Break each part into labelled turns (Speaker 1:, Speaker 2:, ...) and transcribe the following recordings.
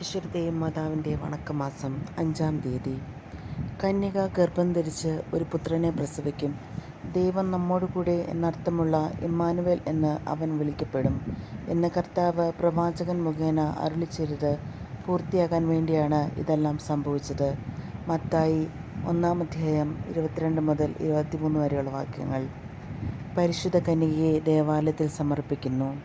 Speaker 1: പരിശുദ്ധയും മാതാവിന്റെ വണക്കമാസം അഞ്ചാം തീയതി. കന്യക ഗർഭം ധരിച്ച് ഒരു പുത്രനെ പ്രസവിക്കും. ദൈവം നമ്മോടുകൂടെ എന്നർത്ഥമുള്ള ഇമ്മാനുവൽ എന്ന് അവൻ വിളിക്കപ്പെടും. എന്ന കർത്താവ് പ്രവാചകൻ മുഖേന അരുളിച്ചെയ്തത് പൂർത്തിയാകാൻ വേണ്ടിയാണ് ഇതെല്ലാം സംഭവിച്ചത്. മത്തായി ഒന്നാം അധ്യായം ഇരുപത്തിരണ്ട് മുതൽ ഇരുപത്തിമൂന്ന് വരെയുള്ള വാക്യങ്ങൾ. പരിശുദ്ധ കന്യകയെ ദേവാലയത്തിൽ സമർപ്പിക്കുന്നു.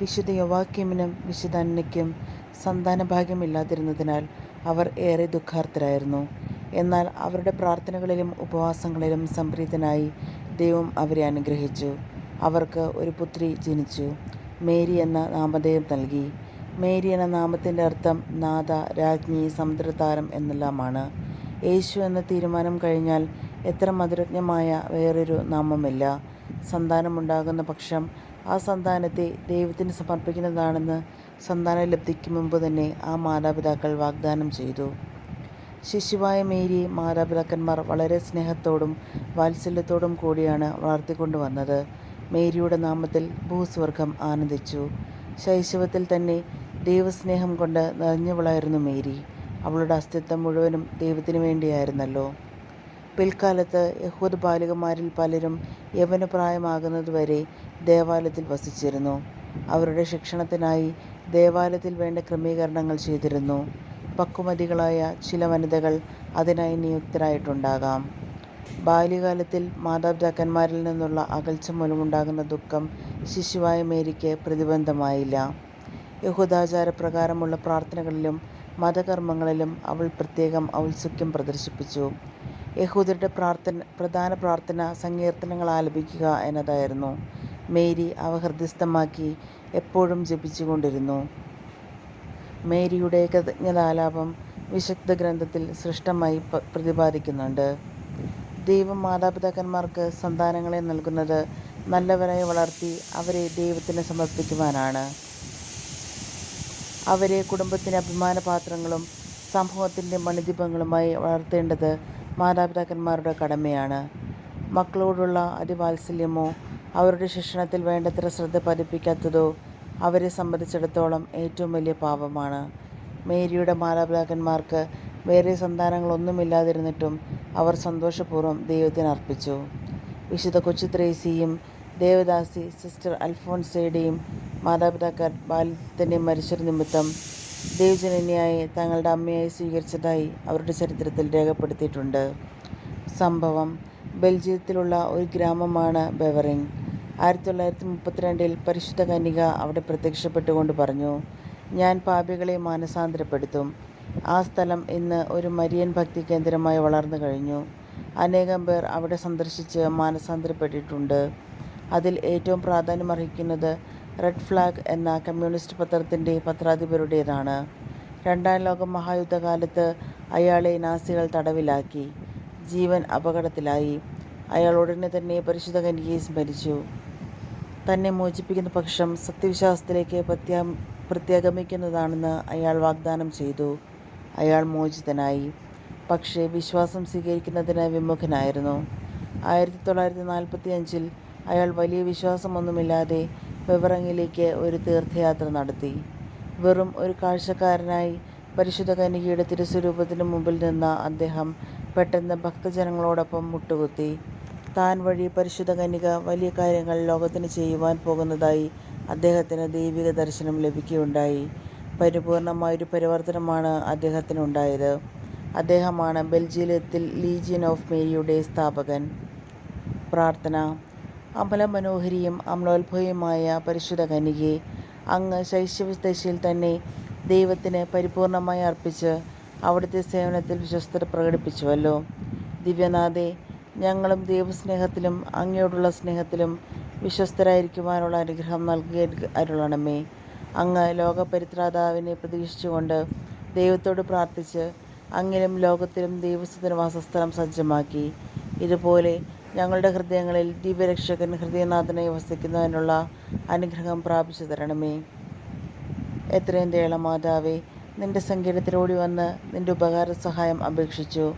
Speaker 1: വിശുദ്ധ യവാക്യമിനും വിശുദ്ധ അന്നയ്ക്കും സന്താനഭാഗ്യമില്ലാതിരുന്നതിനാൽ അവർ ഏറെ ദുഃഖാർത്തരായിരുന്നു എന്നാൽ അവരുടെ പ്രാർത്ഥനകളിലും ഉപവാസങ്ങളിലും സംപ്രീതനായി ദൈവം അവരെ അനുഗ്രഹിച്ചു. അവർക്ക് ഒരു പുത്രി ജനിച്ചു. മേരി എന്ന നാമധേയം നൽകി. മേരി എന്ന നാമത്തിന്റെ അർത്ഥം നാഥ രാജ്ഞി സമുദ്രതാരം എന്നെല്ലാമാണ്. യേശു എന്ന തീരുമാനം കഴിഞ്ഞാൽ എത്ര മധുരജ്ഞമായ വേറൊരു നാമമില്ല. സന്താനമുണ്ടാകുന്ന പക്ഷം ആ സന്താനത്തെ ദൈവത്തിന് സമർപ്പിക്കുന്നതാണെന്ന് സന്താനലബ്ധിക്ക് മുമ്പ് തന്നെ ആ മാതാപിതാക്കൾ വാഗ്ദാനം ചെയ്തു. ശിശുവായ മേരി മാതാപിതാക്കന്മാർ വളരെ സ്നേഹത്തോടും വാത്സല്യത്തോടും കൂടിയാണ് വളർത്തിക്കൊണ്ടുവന്നത്. മേരിയുടെ നാമത്തിൽ ഭൂസ്വർഗം ആനന്ദിച്ചു. ശൈശവത്തിൽ തന്നെ ദൈവസ്നേഹം കൊണ്ട് നിറഞ്ഞവളായിരുന്നു മേരി. അവളുടെ അസ്തിത്വം മുഴുവനും ദൈവത്തിനു വേണ്ടിയായിരുന്നല്ലോ. പിൽക്കാലത്ത് യഹൂദ ബാലികമാരിൽ പലരും യവനപ്രായമാകുന്നതുവരെ ദേവാലയത്തിൽ വസിച്ചിരുന്നു. അവരുടെ ശിക്ഷണത്തിനായി ദേവാലയത്തിൽ വേണ്ട ക്രമീകരണങ്ങൾ ചെയ്തിരുന്നു. പക്വമതികളായ ചില വനിതകൾ അതിനായി നിയുക്തരായിട്ടുണ്ടാകാം. ബാല്യകാലത്തിൽ മാതാപിതാക്കന്മാരിൽ നിന്നുള്ള അകൽച്ച മൂലമുണ്ടാകുന്ന ദുഃഖം ശിശുവായ മേരിക്ക് പ്രതിബന്ധമായില്ല. യഹൂദാചാരപ്രകാരമുള്ള പ്രാർത്ഥനകളിലും മതകർമ്മങ്ങളിലും അവൾ പ്രത്യേകം ഔത്സുക്യം പ്രദർശിപ്പിച്ചു യഹൂദരുടെ പ്രാർത്ഥന പ്രധാന പ്രാർത്ഥന സങ്കീർത്തനങ്ങൾ ആലപിക്കുക എന്നതായിരുന്നു. മേരി അവ ഹൃദയസ്ഥമാക്കി എപ്പോഴും ജപിച്ചുകൊണ്ടിരുന്നു. മേരിയുടെ കൃതജ്ഞതാലാപം വിശുദ്ധ ഗ്രന്ഥത്തിൽ സൃഷ്ടമായി പ്രതിപാദിക്കുന്നുണ്ട്. ദൈവം മാതാപിതാക്കന്മാർക്ക് സന്താനങ്ങളെ നൽകുന്നത് നല്ലവരായി വളർത്തി അവരെ ദൈവത്തിന് സമർപ്പിക്കുവാനാണ്. അവരെ കുടുംബത്തിന് അഭിമാനപാത്രങ്ങളും സമൂഹത്തിന്റെ മണിദീപങ്ങളുമായി വളർത്തേണ്ടത് മാതാപിതാക്കന്മാരുടെ കടമയാണ്. മക്കളോടുള്ള അതിവാത്സല്യമോ അവരുടെ ശിക്ഷണത്തിൽ വേണ്ടത്ര ശ്രദ്ധ പതിപ്പിക്കാത്തതോ അവരെ സംബന്ധിച്ചിടത്തോളം ഏറ്റവും വലിയ പാപമാണ്. മേരിയുടെ മാതാപിതാക്കന്മാർക്ക് വേറെ സന്താനങ്ങളൊന്നുമില്ലാതിരുന്നിട്ടും അവർ സന്തോഷപൂർവം ദൈവത്തിന് അർപ്പിച്ചു. വിശുദ്ധ കൊച്ചു ത്രേസിയും ദേവദാസി സിസ്റ്റർ അൽഫോൻസയുടെയും മാതാപിതാക്കൾ ബാല്യത്തിന്റെ മരിച്ചൊരു നിമിത്തം ദൈവജനനിയായി തങ്ങളുടെ അമ്മയായി സ്വീകരിച്ചതായി അവരുടെ ചരിത്രത്തിൽ രേഖപ്പെടുത്തിയിട്ടുണ്ട്. സംഭവം ബെൽജിയത്തിലുള്ള ഒരു ഗ്രാമമാണ് ബെവറിങ് ആയിരത്തി തൊള്ളായിരത്തി മുപ്പത്തിരണ്ടിൽ പരിശുദ്ധ കന്യക അവിടെ പ്രത്യക്ഷപ്പെട്ടുകൊണ്ട് പറഞ്ഞു ഞാൻ പാപികളെ മാനസാന്തരപ്പെടുത്തും. ആ സ്ഥലം ഇന്ന് ഒരു മരിയൻ ഭക്തി കേന്ദ്രമായി വളർന്നു കഴിഞ്ഞു. അനേകം പേർ അവിടെ സന്ദർശിച്ച് മാനസാന്തരപ്പെട്ടിട്ടുണ്ട്. അതിൽ ഏറ്റവും പ്രാധാന്യമർഹിക്കുന്നത് റെഡ് ഫ്ലാഗ് എന്ന കമ്മ്യൂണിസ്റ്റ് പത്രത്തിന്റെ പത്രാധിപരുടേതാണ്. രണ്ടാം ലോക മഹായുദ്ധകാലത്ത് അയാളെ നാസികൾ തടവിലാക്കി. ജീവൻ അപകടത്തിലായി. അയാൾ ഉടനെ തന്നെ പരിശുദ്ധ കനികയെ സ്മരിച്ചു തന്നെ മോചിപ്പിക്കുന്ന പക്ഷം സത്യവിശ്വാസത്തിലേക്ക് പ്രത്യാ പ്രത്യാഗമിക്കുന്നതാണെന്ന് അയാൾ വാഗ്ദാനം ചെയ്തു. അയാൾ മോചിതനായി. പക്ഷേ വിശ്വാസം സ്വീകരിക്കുന്നതിന് വിമുഖനായിരുന്നു. ആയിരത്തി തൊള്ളായിരത്തി നാൽപ്പത്തി അഞ്ചിൽ അയാൾ വലിയ വിശ്വാസമൊന്നുമില്ലാതെ വിവറങ്ങിലേക്ക് ഒരു തീർത്ഥയാത്ര നടത്തി. വെറും ഒരു കാഴ്ചക്കാരനായി പരിശുദ്ധ കന്യകയുടെ തിരുസ്വരൂപത്തിന് മുമ്പിൽ നിന്ന അദ്ദേഹം പെട്ടെന്ന് ഭക്തജനങ്ങളോടൊപ്പം മുട്ടുകുത്തി. താൻ വഴി പരിശുദ്ധ കന്യക വലിയ കാര്യങ്ങൾ ലോകത്തിന് ചെയ്യുവാൻ പോകുന്നതായി അദ്ദേഹത്തിന് ദൈവിക ദർശനം ലഭിക്കുകയുണ്ടായി. പരിപൂർണമായൊരു പരിവർത്തനമാണ് അദ്ദേഹത്തിനുണ്ടായത്. അദ്ദേഹമാണ് ബെൽജിയത്തിൽ ലീജിയൻ ഓഫ് മേരിയുടെ സ്ഥാപകൻ. പ്രാർത്ഥന. അമലമനോഹരിയും അമലോത്ഭവയുമായ പരിശുദ്ധ കനികയെ അങ്ങ് ശൈശവദശയിൽ തന്നെ ദൈവത്തിന് പരിപൂർണമായി അർപ്പിച്ച് അവിടുത്തെ സേവനത്തിൽ വിശ്വസ്തത പ്രകടിപ്പിച്ചുവല്ലോ. ദിവ്യനാഥെ ഞങ്ങളും ദൈവസ്നേഹത്തിലും അങ്ങയോടുള്ള സ്നേഹത്തിലും വിശ്വസ്തരായിരിക്കുവാനുള്ള അനുഗ്രഹം നൽകി അരുളണമേ. അങ്ങ് ലോകപരിത്രാതാവിനെ പ്രതീക്ഷിച്ചുകൊണ്ട് ദൈവത്തോട് പ്രാർത്ഥിച്ച് അങ്ങിലും ലോകത്തിലും ദൈവസ്ഥത്തിന് വാസസ്ഥലം സജ്ജമാക്കി. ഇതുപോലെ ഞങ്ങളുടെ ഹൃദയങ്ങളിൽ ദിവ്യരക്ഷകൻ ഹൃദയനാഥനെ വസിക്കുന്നതിനുള്ള അനുഗ്രഹം പ്രാപിച്ചു തരണമേ. എത്രയും ദയുള്ള മാതാവേ നിന്റെ സങ്കീർണത്തിലോടി വന്ന് നിന്റെ ഉപകാര സഹായം അപേക്ഷിച്ചു.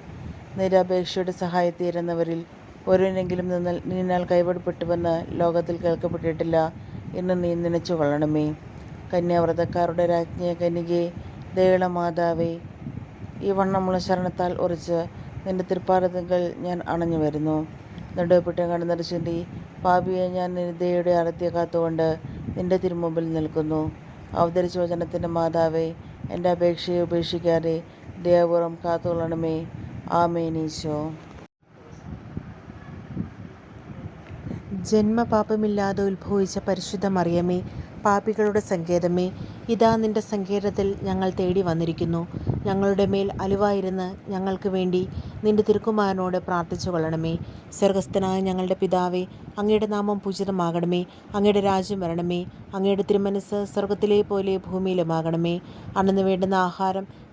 Speaker 1: നിരപേക്ഷയുടെ സഹായത്തീരുന്നവരിൽ ഓരോനെങ്കിലും നിന്നാൽ നിന്നാൽ കൈവിടപ്പെട്ടുവെന്ന് ലോകത്തിൽ കേൾക്കപ്പെട്ടിട്ടില്ല എന്ന് നീ നനച്ചു കൊള്ളണമേ. കന്യാവ്രതക്കാരുടെ രാജ്ഞിയ കനികെ ദയുള്ള മാതാവേ ഈ വണ്ണമുള്ള ശരണത്താൽ ഉറച്ച് നിന്റെ തൃപ്പാരതകൾ ഞാൻ അണഞ്ഞു വരുന്നു. നെടുവപ്പെട്ട് കടന്നര ചൊല്ലി പാപിയെ ഞാൻ നിന്റെ അടത്തിയ കാത്തുകൊണ്ട് നിന്റെ തിരുമുമ്പിൽ നിൽക്കുന്നു. അവതരിച്ച വചനത്തിന്റെ മാതാവേ എന്റെ അപേക്ഷയെ ഉപേക്ഷിക്കാതെ ദയപൂർവം കാത്തുകൊള്ളണമേ. ആമേനീശോ
Speaker 2: ജന്മപാപമില്ലാതെ ഉത്ഭവിച്ച പരിശുദ്ധ മറിയമേ പാപികളുടെ സങ്കേതമേ ഇതാ നിന്റെ സങ്കേതത്തിൽ ഞങ്ങൾ തേടി വന്നിരിക്കുന്നു. ഞങ്ങളുടെ മേൽ അലുവായിരുന്ന് ഞങ്ങൾക്ക് വേണ്ടി നിന്റെ തിരുക്കുമാരനോട് പ്രാർത്ഥിച്ചു കൊള്ളണമേ. സ്വർഗസ്ഥനായ ഞങ്ങളുടെ പിതാവേ അങ്ങയുടെ നാമം പൂജിതമാകണമേ. അങ്ങയുടെ രാജ്യം വരണമേ. അങ്ങയുടെ തിരുമനസ് സ്വർഗത്തിലെ പോലെ ഭൂമിയിലുമാകണമേ. അന്നു വേണ്ടുന്ന ആഹാരം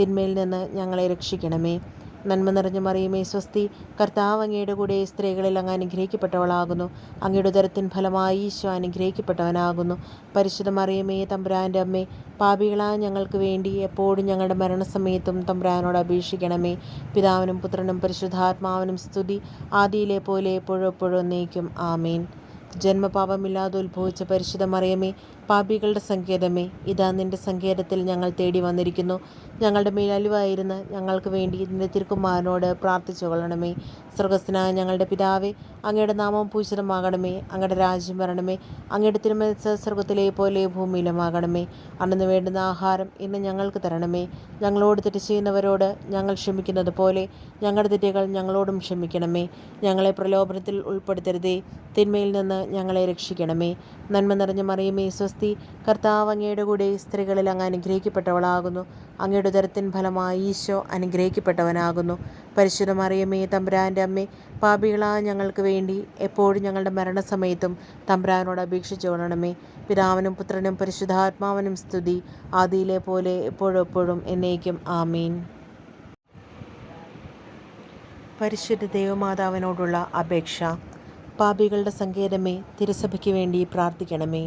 Speaker 2: തിന്മയിൽ നിന്ന് ഞങ്ങളെ രക്ഷിക്കണമേ. നന്മ നിറഞ്ഞ മറിയുമേ സ്വസ്തി. കർത്താവ് അങ്ങയുടെ കൂടെ സ്ത്രീകളിൽ അങ്ങ് അനുഗ്രഹിക്കപ്പെട്ടവളാകുന്നു. അങ്ങയുടെ ഉദരത്തിൻ ഫലമായി ഈശോ അനുഗ്രഹിക്കപ്പെട്ടവനാകുന്നു. പരിശുദ്ധ മറിയമേ തമ്പുരാന്റെ അമ്മേ പാപികളായ ഞങ്ങൾക്ക് വേണ്ടി എപ്പോഴും ഞങ്ങളുടെ മരണസമയത്തും തമ്പുരാനോട് അപേക്ഷിക്കണമേ. പിതാവിനും പുത്രനും പരിശുദ്ധാത്മാവിനും സ്തുതി. ആദിയിലെ പോലെ എപ്പോഴും എപ്പോഴും എന്നേക്കും. ആമേൻ. ജന്മപാപമില്ലാതെ ഉത്ഭവിച്ച പരിശുദ്ധ മറിയമേ പാപികളുടെ സങ്കേതമേ ഇതാ നിന്റെ സങ്കേതത്തിൽ ഞങ്ങൾ തേടി വന്നിരിക്കുന്നു. ഞങ്ങളുടെ മേലലിവായിരുന്ന് ഞങ്ങൾക്ക് വേണ്ടി നിന്റെ തിരുക്കുമാരനോട് പ്രാർത്ഥിച്ചു കൊള്ളണമേ. സ്വർഗസ്ഥനായ ഞങ്ങളുടെ പിതാവേ അങ്ങയുടെ നാമം പൂജിതമാകണമേ. അങ്ങയുടെ രാജ്യം വരണമേ. അങ്ങയുടെ തിരുമനസ് സ്വർഗത്തിലെ പോലെ ഭൂമിയിലുമാകണമേ. അന്നു വേണ്ടുന്ന ആഹാരം ഇന്ന് ഞങ്ങൾക്ക് തരണമേ. ഞങ്ങളോട് തെറ്റ് ചെയ്യുന്നവരോട് ഞങ്ങൾ ക്ഷമിക്കുന്നത് പോലെ ഞങ്ങളുടെ തെറ്റുകൾ ഞങ്ങളോടും ക്ഷമിക്കണമേ. ഞങ്ങളെ പ്രലോഭനത്തിൽ ഉൾപ്പെടുത്തരുതേ. തിന്മയിൽ നിന്ന് ഞങ്ങളെ രക്ഷിക്കണമേ. നന്മ നിറഞ്ഞ മറിയമേ സ്വസ്തി കർത്താവ് അങ്ങയുടെ കൂടെ സ്ത്രീകളിൽ അങ്ങ് അനുഗ്രഹിക്കപ്പെട്ടവളാകുന്നു. അങ്ങയുടെ ഉദരത്തിൻ ഫലമായി ഈശോ അനുഗ്രഹിക്കപ്പെട്ടവനാകുന്നു. പരിശുദ്ധ മറിയമ്മേ തമ്പുരാന്റെ അമ്മേ പാപികളായ ഞങ്ങൾക്ക് വേണ്ടി എപ്പോഴും ഞങ്ങളുടെ മരണസമയത്തും തമ്പുരാനോട് അപേക്ഷിച്ചു കൊള്ളണമേ പിതാവിനും പുത്രനും പരിശുദ്ധാത്മാവിനും സ്തുതി. ആദിയിലെ പോലെ എപ്പോഴും എപ്പോഴും എന്നേക്കും. ആമീൻ. പരിശുദ്ധ ദേവമാതാവിനോടുള്ള അപേക്ഷ. പാപികളുടെ സങ്കേതമേ തിരുസഭയ്ക്ക് വേണ്ടി പ്രാർത്ഥിക്കണമേ.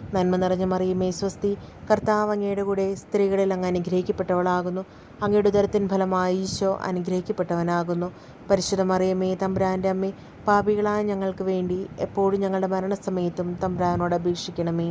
Speaker 2: നന്മ നിറഞ്ഞ മറിയമേ സ്വസ്തി. കർത്താവ് അങ്ങയുടെ കൂടെ സ്ത്രീകളിൽ അങ്ങ് അനുഗ്രഹിക്കപ്പെട്ടവളാകുന്നു. അങ്ങയുടെ ഉദരത്തിൻ ഫലമായി ഈശോ അനുഗ്രഹിക്കപ്പെട്ടവനാകുന്നു. പരിശുദ്ധ മറിയമേ തമ്പ്രാന്റെ അമ്മേ പാപികളായ ഞങ്ങൾക്ക് വേണ്ടി എപ്പോഴും ഞങ്ങളുടെ മരണസമയത്തും തമ്പ്രാനോട് അപേക്ഷിക്കണമേ.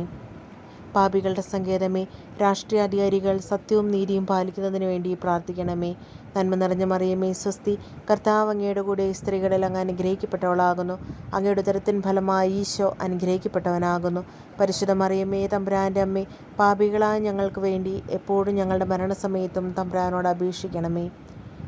Speaker 2: പാപികളുടെ സങ്കേതമേ രാഷ്ട്രീയ അധികാരികൾ സത്യവും നീതിയും പാലിക്കുന്നതിന് വേണ്ടി പ്രാർത്ഥിക്കണമേ. നന്മ നിറഞ്ഞ മറിയമേ സ്വസ്തി. കർത്താവ് അങ്ങയുടെ കൂടെ സ്ത്രീകളിൽ അങ്ങ് അനുഗ്രഹിക്കപ്പെട്ടവളാകുന്നു. അങ്ങയുടെ ഉദരത്തിൻ ഫലമായി ഈശോ അനുഗ്രഹിക്കപ്പെട്ടവനാകുന്നു. പരിശുദ്ധ മറിയമേ തമ്പുരാന്റെ അമ്മേ പാപികളായ ഞങ്ങൾക്ക് വേണ്ടി എപ്പോഴും ഞങ്ങളുടെ മരണസമയത്തും തമ്പുരാനോട് അപേക്ഷിക്കണമേ.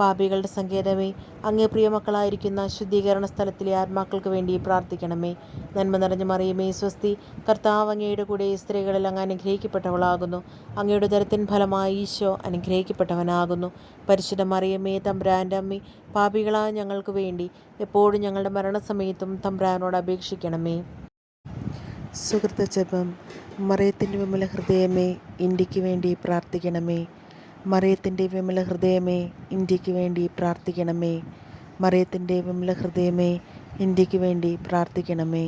Speaker 2: പാപികളുടെ സങ്കേതമേ അങ്ങേ പ്രിയമക്കളായിരിക്കുന്ന ശുദ്ധീകരണ സ്ഥലത്തിലെ ആത്മാക്കൾക്ക് വേണ്ടി പ്രാർത്ഥിക്കണമേ. നന്മ നിറഞ്ഞ മറിയമേ സ്വസ്തി കർത്താവ് അങ്ങയുടെ കൂടെ സ്ത്രീകളിൽ അങ്ങ് അനുഗ്രഹിക്കപ്പെട്ടവളാകുന്നു. അങ്ങയുടെ തരത്തിൻ ഫലമായി ഈശോ അനുഗ്രഹിക്കപ്പെട്ടവനാകുന്നു. പരിശുദ്ധ മറിയമേ തമ്പ്രാന്റെ അമ്മി പാപികളായ ഞങ്ങൾക്ക് വേണ്ടി എപ്പോഴും ഞങ്ങളുടെ മരണസമയത്തും തമ്പ്രാനോട് അപേക്ഷിക്കണമേ.
Speaker 1: സുഹൃത്ത ജപം മറിയത്തിന്റെ വിമല ഹൃദയമേ ഇന്ത്യയ്ക്ക് വേണ്ടി പ്രാർത്ഥിക്കണമേ. മറിയത്തിന്റെ വിമല ഹൃദയമേ ഇന്ത്യയ്ക്ക് വേണ്ടി പ്രാർത്ഥിക്കണമേ. മറിയത്തിന്റെ വിമല ഹൃദയമേ ഇന്ത്യയ്ക്ക് വേണ്ടി പ്രാർത്ഥിക്കണമേ.